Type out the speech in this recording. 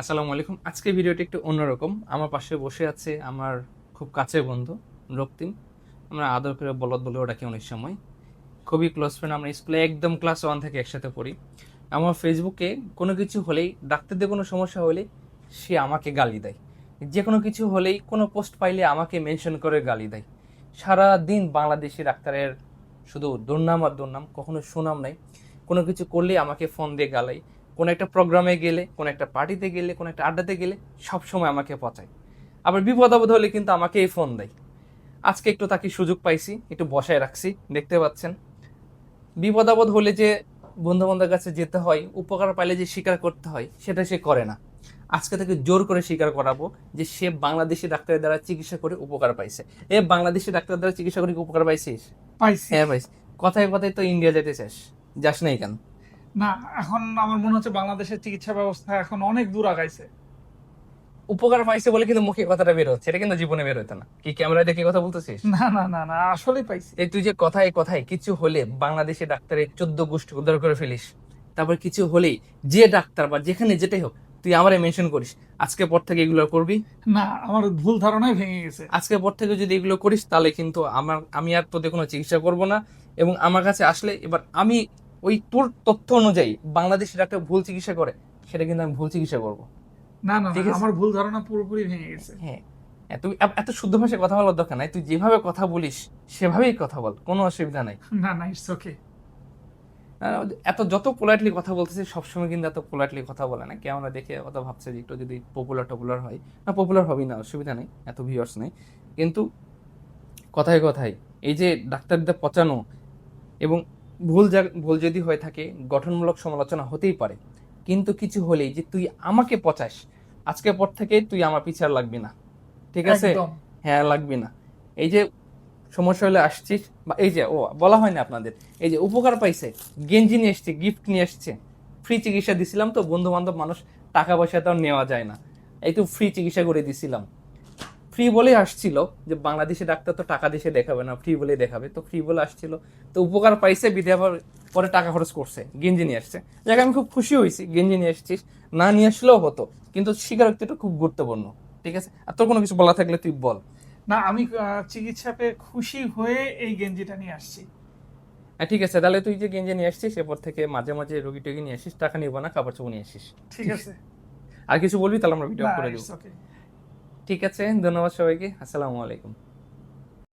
আসসালামু আলাইকুম। আজকে ভিডিওটি একটু অন্যরকম। আমার পাশে বসে আছে আমার খুব কাছের বন্ধু, রক্তিম। আমরা আদর করে বলদ বলে ডাকি অনেক সময়। খুবই ক্লোজ ফ্রেন্ড আমরা স্কুলে একদম ক্লাস ওয়ান থেকে একসাথে পড়ি। আমার ফেসবুকে কোনো কিছু হলেই, ডাক্তারদের কোনো সমস্যা হলে সে আমাকে গালি দেয়। যে কোনো কিছু হলেই, কোনো পোস্ট পাইলে আমাকে মেনশন করে গালি দেয়। সারা দিন বাংলাদেশি ডাক্তারের শুধু দুর্নাম আর দুর্নাম, কখনো সুনাম নাই। কোনো কিছু করলে আমাকে ফোন দিয়ে গালাই কোনো একটা প্রোগ্রামে গেলে কোনো একটা পার্টিতে গেলে কোনো একটা আড্ডাতে গেলে সব সময় আমাকে পচায়। আবার বিপদ আপদ হলে কিন্তু আমাকেই ফোন দেয়। আজকে একটু তাকে সুযোগ পাইছি একটু বসায় রাখছি দেখতে পাচ্ছেন। বিপদ আপদ হলে যে বন্ধু বান্ধবের কাছে যেতে হয় উপকার পাইলে যে স্বীকার করতে হয় সেটা সে করে না। আজকে তাকে জোর করে স্বীকার করাবো যে সে বাংলাদেশি ডাক্তারের দ্বারা চিকিৎসা করে উপকার পাইছে। এ বাংলাদেশি ডাক্তার দ্বারা চিকিৎসা করে উপকার পাইছিস? পাইছি। হ্যাঁ পাইছি। কথায় কথায় তো ইন্ডিয়া যেতে চাস যাস নাই কেন? না এখন আমার মনে হচ্ছে বাংলাদেশের চিকিৎসা ব্যবস্থা এখন অনেক দূর আগাইছে। উপকার পাইছে বলে কিন্তু মুখে কথাটা বের হচ্ছে এটা কিন্তু জীবনে বের হতো না। কি ক্যামেরায় দেখে কথা বলতেছিস? না না না না আসলেই পাইছি। এই তুই যে কথায় কথায় কিছু হলে বাংলাদেশে ডাক্তারের চোদ্দ গোষ্ঠী উদ্ধার করে ফেলিস তারপর কিছু হলেই যে ডাক্তার বা যেখানে যেটাই হোক তুই আমারে মেনশন করিস। আজকে পর থেকে এগুলো করবি? না আমার ভুল ধারণাই ভেঙে গেছে। আজকে পর থেকে যদি এগুলো করিস তাহলে কিন্তু আমার আমি আর তোদের কোনো চিকিৎসা করব না। এবং আমার কাছে আসলে এবার আমি ওই তোর তথ্য অনুযায়ী বাংলাদেশি ডাক্তার ভুল চিকিৎসা করে সেটা কিন্তু আমি ভুল চিকিৎসা করব। না না। আমার ভুল ধারণা পুরোপুরি ভেঙে গেছে। হ্যাঁ। এত এত শুদ্ধ ভাষায় কথা বলার দরকার নাই। তুই যেভাবে কথা বলিস সেভাবেই কথা বল কোনো অসুবিধা নাই। না না ইটস ওকে এত যত পোলাইটলি কথা বলতেছে সবসময় কিন্তু এত পোলাইটলি কথা বলে না। কে আমরা দেখে অত ভাবছে যে একটু যদি পপুলার টপুলার হয়। না পপুলার হবেই না অসুবিধা নেই এত ভিউয়ার্স নেই। কিন্তু কথায় কথায় এই যে ডাক্তারদের পচানো এবং ভুল যা- ভুল যদি হয়ে থাকে গঠনমূলক সমালোচনা হতেই পারে। কিন্তু কিছু হলেই যে তুই আমাকে পচাস আজকের পর থেকে তুই আমার পিছে আর লাগবি না। ঠিক আছে? হ্যাঁ লাগবে না। এই যে সমস্যা হলে আসছিস বা এই যে ও বলা হয় না আপনাদের এই যে উপকার পাইছে গেঞ্জি নিয়ে এসছে গিফট নিয়ে এসছে ফ্রি চিকিৎসা দিছিলাম তো বন্ধু বান্ধব মানুষ টাকা পয়সা তো নেওয়া যায় না। এই তো ফ্রি চিকিৎসা করে দিছিলাম। ফ্রি বলে আসছিল যে বাংলাদেশে ডাক্তার তো টাকা দেশে দেখাবে না ফ্রি বলে দেখাবে। তো ফ্রি বলে আসছিল। তো উপকার পাইছে বিধে আবার পরে টাকা খরচ করছে। গেঞ্জি নিয়ে আসছে। যাকে আমি খুব খুশি হয়েছি গেঞ্জি নিয়ে আসছিস না নিয়ে আসলেও হতো কিন্তু স্বীকারোক্তিটা খুব গুরুত্বপূর্ণ ঠিক আছে? আর তোর কোনো কিছু বলা থাকলে তুই বল। না আমি চিকিৎসা পেয়ে খুশি হয়ে এই গেঞ্জিটা নিয়ে আসছি। হ্যাঁ ঠিক আছে তাহলে তুই যে গেঞ্জি নিয়ে আসছিস এরপর থেকে মাঝে মাঝে রোগী টোগী নিয়ে আসিস টাকা নিব না কাপড় চোপড় নিয়ে আসিস। ঠিক আছে। আর কিছু বলবি তাহলে আমরা ভিডিও করে দেবো। ঠিক আছে ধন্যবাদ সবাইকে আসসালামু আলাইকুম।